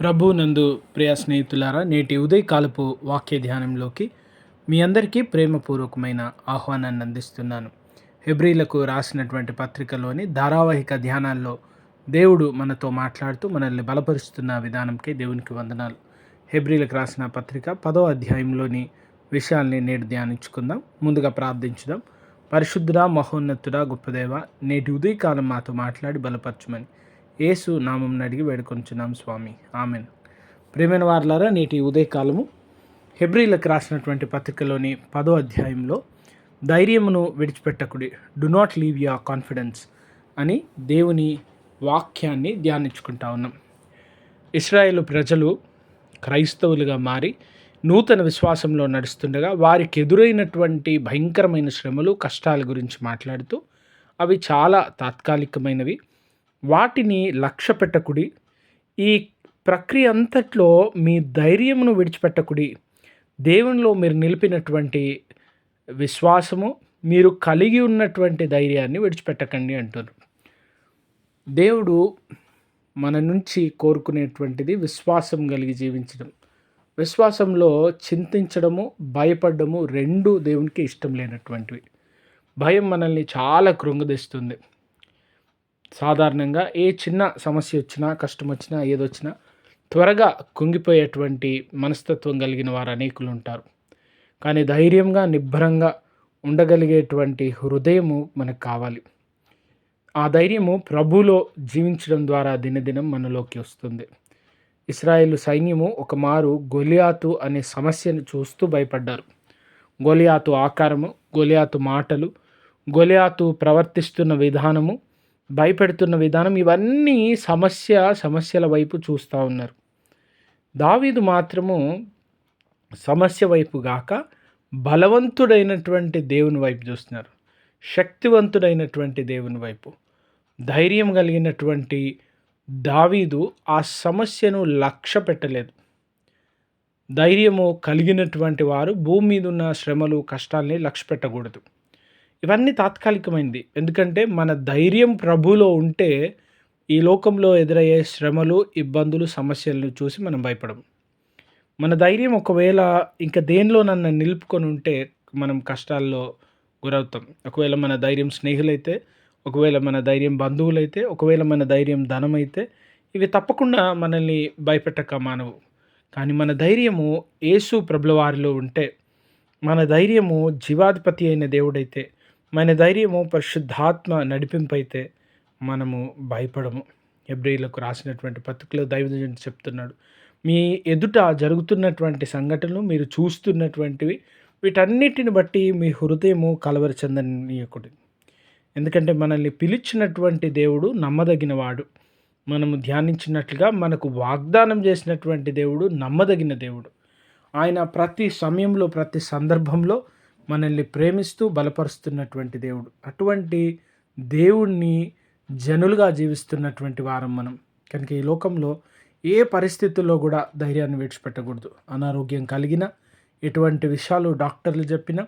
ప్రభు నందు ప్రియ స్నేహితులారా నేటి ఉదయకాలపు వాక్య ధ్యానంలోకి మీ అందరికీ ప్రేమపూర్వకమైన ఆహ్వానాన్ని అందిస్తున్నాను. హెబ్రిలకు రాసినటువంటి పత్రికలోని ధారావాహిక ధ్యానాల్లో దేవుడు మనతో మాట్లాడుతూ మనల్ని బలపరుస్తున్న విధానంకే దేవునికి వందనాలు. హెబ్రిలకు రాసిన పత్రిక పదో అధ్యాయంలోని విషయాల్ని నేడు ధ్యానించుకుందాం. ముందుగా ప్రార్థించుదాం. పరిశుద్ధుడా మహోన్నతుడా గొప్పదేవ నేటి ఉదయకాలం మాతో మాట్లాడి బలపరచమని యేసు నామం అడిగి వేడుకొంచున్నాం స్వామి. ఆమెన్. ప్రేమైన వార్లారా నేటి ఉదయకాలము హెబ్రిలకు రాసినటువంటి పత్రికలోని పదో అధ్యాయంలో ధైర్యమును విడిచిపెట్టకుడి. Do not leave your confidence అని దేవుని వాక్యాన్ని ధ్యానించుకుంటా ఉన్నాం. ఇస్రాయేల్ ప్రజలు క్రైస్తవులుగా మారి నూతన విశ్వాసంలో నడుస్తుండగా వారికి ఎదురైనటువంటి భయంకరమైన శ్రమలు కష్టాల గురించి మాట్లాడుతూ అవి చాలా తాత్కాలికమైనవి. వాటిని లక్ష్య పెట్టకుడి ఈ ప్రక్రియ అంతట్లో మీ ధైర్యమును విడిచిపెట్టకుడి. దేవునిలో మీరు నిలిపినటువంటి విశ్వాసము మీరు కలిగి ఉన్నటువంటి ధైర్యాన్ని విడిచిపెట్టకండి అంటారు దేవుడు మన నుంచి కోరుకునేటువంటిది విశ్వాసం కలిగి జీవించడం. విశ్వాసంలో చింతించడము భయపడము రెండు దేవునికి ఇష్టం లేనటువంటివి. భయం మనల్ని చాలా కృంగదీస్తుంది. సాధారణంగా ఏ చిన్న సమస్య వచ్చినా కష్టం వచ్చినా ఏదొచ్చినా త్వరగా కుంగిపోయేటువంటి మనస్తత్వం కలిగిన వారు అనేకులు ఉంటారు. కానీ ధైర్యంగా నిబ్బరంగా ఉండగలిగేటువంటి హృదయము మనకు కావాలి. ఆ ధైర్యము ప్రభులో జీవించడం ద్వారా దినదినం మనలోకి వస్తుంది. ఇస్రాయేల్ సైన్యము ఒక మారు గొలియాతు అనే సమస్యను చూస్తూ భయపడ్డారు. గొలియాతు ఆకారము గొలియాతు మాటలు గొలియాతు ప్రవర్తిస్తున్న విధానము భయపెడుతున్న విధానం ఇవన్నీ సమస్య సమస్యల వైపు చూస్తూ ఉన్నారు. దావీదు మాత్రము సమస్య వైపు గాక బలవంతుడైనటువంటి దేవుని వైపు చూస్తున్నారు. శక్తివంతుడైనటువంటి దేవుని వైపు. ధైర్యం కలిగినటువంటి దావీదు ఆ సమస్యను లక్ష్య పెట్టలేదు. ధైర్యము కలిగినటువంటి వారు భూమి మీద ఉన్న శ్రమలు కష్టాల్ని లక్ష్య పెట్టకూడదు. ఇవన్నీ తాత్కాలికమైంది. ఎందుకంటే మన ధైర్యం ప్రభులో ఉంటే ఈ లోకంలో ఎదురయ్యే శ్రమలు ఇబ్బందులు సమస్యలను చూసి మనం భయపడం మన ధైర్యం ఒకవేళ ఇంకా దేనిలో నన్ను నిలుపుకొని ఉంటే మనం కష్టాల్లో గురవుతాం. ఒకవేళ మన ధైర్యం స్నేహితులైతే ఒకవేళ మన ధైర్యం బంధువులైతే ఒకవేళ మన ధైర్యం ధనమైతే ఇవి తప్పకుండా మనల్ని భయపెట్టక మానవు. కానీ మన ధైర్యము యేసు ప్రభుల వారిలో ఉంటే మన ధైర్యము జీవాధిపతి అయిన దేవుడైతే మన ధైర్యము పరిశుద్ధాత్మ నడిపింపైతే మనము భయపడము. ఎబ్రిలకు రాసినటువంటి పత్రికలో దైవజన్ చెప్తున్నాడు మీ ఎదుట జరుగుతున్నటువంటి సంఘటనలు మీరు చూస్తున్నటువంటివి వీటన్నిటిని బట్టి మీ హృదయము కలవర చెందనీయకుడు ఎందుకంటే మనల్ని పిలిచినటువంటి దేవుడు నమ్మదగినవాడు. మనము ధ్యానించినట్లుగా మనకు వాగ్దానం చేసినటువంటి దేవుడు నమ్మదగిన దేవుడు. ఆయన ప్రతి సమయంలో ప్రతి సందర్భంలో మనల్ని ప్రేమిస్తూ బలపరుస్తున్నటువంటి దేవుడు. అటువంటి దేవుణ్ణి జనులుగా జీవిస్తున్నటువంటి వారం మనం. కనుక ఈ లోకంలో ఏ పరిస్థితుల్లో కూడా ధైర్యాన్ని విడిచిపెట్టకూడదు. అనారోగ్యం కలిగిన ఎటువంటి విషయాలు డాక్టర్లు చెప్పినా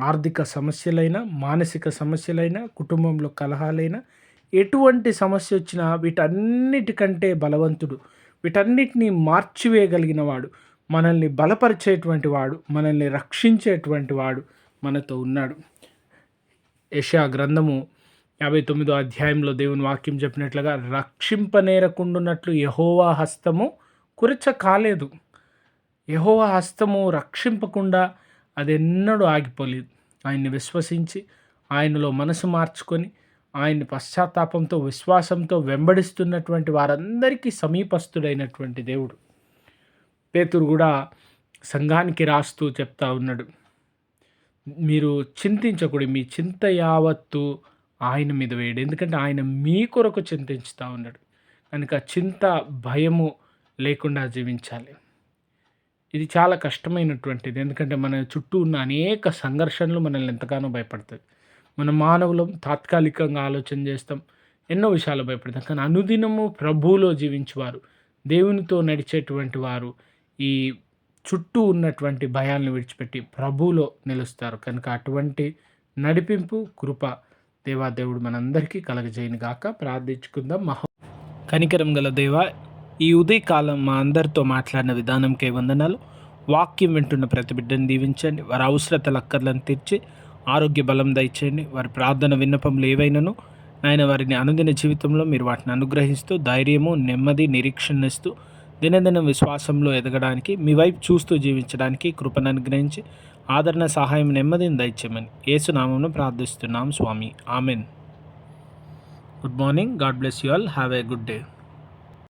ఆర్థిక సమస్యలైనా మానసిక సమస్యలైనా కుటుంబంలో కలహాలైనా ఎటువంటి సమస్య వచ్చినా వీటన్నిటికంటే బలవంతుడు. వీటన్నిటిని మార్చివేయగలిగిన వాడు. మనల్ని బలపరిచేటువంటి వాడు మనల్ని రక్షించేటువంటి వాడు మనతో ఉన్నాడు. యషా గ్రంథము యాభై తొమ్మిదో అధ్యాయంలో దేవుని వాక్యం చెప్పినట్లుగా రక్షింపనేరకుండున్నట్లు యహోవా హస్తము కురచ కాలేదు యహోవా హస్తము రక్షింపకుండా అది ఎన్నడూ ఆగిపోలేదు. ఆయన్ని విశ్వసించి ఆయనలో మనసు మార్చుకొని ఆయన్ని పశ్చాత్తాపంతో విశ్వాసంతో వెంబడిస్తున్నటువంటి వారందరికీ సమీపస్తుడైనటువంటి దేవుడు. పేతురు కూడా సంఘానికి రాస్తూ చెప్తా ఉన్నాడు. మీరు చింతించకూడదు మీ చింత యావత్తు ఆయన మీద వేయడు. ఎందుకంటే ఆయన మీ కొరకు చింతించుతూ ఉన్నాడు. కనుక చింత భయము లేకుండా జీవించాలి. ఇది చాలా కష్టమైనటువంటిది. ఎందుకంటే మన చుట్టూ ఉన్న అనేక సంఘర్షణలు మనల్ని ఎంతగానో భయపడతాయి. మన మానవులం తాత్కాలికంగా ఆలోచన చేస్తాం ఎన్నో విషయాలు భయపడతాం. కానీ అనుదినము ప్రభువులో జీవించేవారు దేవునితో నడిచేటువంటి వారు ఈ చుట్టూ ఉన్నటువంటి భయాలను విడిచిపెట్టి ప్రభువులో నిలుస్తారు. కనుక అటువంటి నడిపింపు కృప దేవాదేవుడు మనందరికీ కలగజేయను గాక. ప్రార్థించుకుందాం. మహా కనికరం గల దేవ ఈ ఉదయకాలం మా అందరితో మాట్లాడిన విధానంకే వందనాలు. వాక్యం వింటున్న ప్రతి బిడ్డను దీవించండి. వారి అవసరతల అక్కర్లను తీర్చి ఆరోగ్య బలం దయచేయండి. వారి ప్రార్థన విన్నపములు ఏవైనాను నాయన వారిని అనుదిన జీవితంలో మీరు వాటిని అనుగ్రహిస్తూ ధైర్యము నెమ్మది నిరీక్షణ ఇస్తూ దినదిన విశ్వాసంలో ఎదగడానికి మీ వైపు చూస్తూ జీవించడానికి కృపను అనుగ్రహించి ఆదరణ సహాయం నెమ్మదిని దయచేయమని ఏసునామను ప్రార్థిస్తున్నాం స్వామి. Amen. Good morning. God bless you all. Have a good day.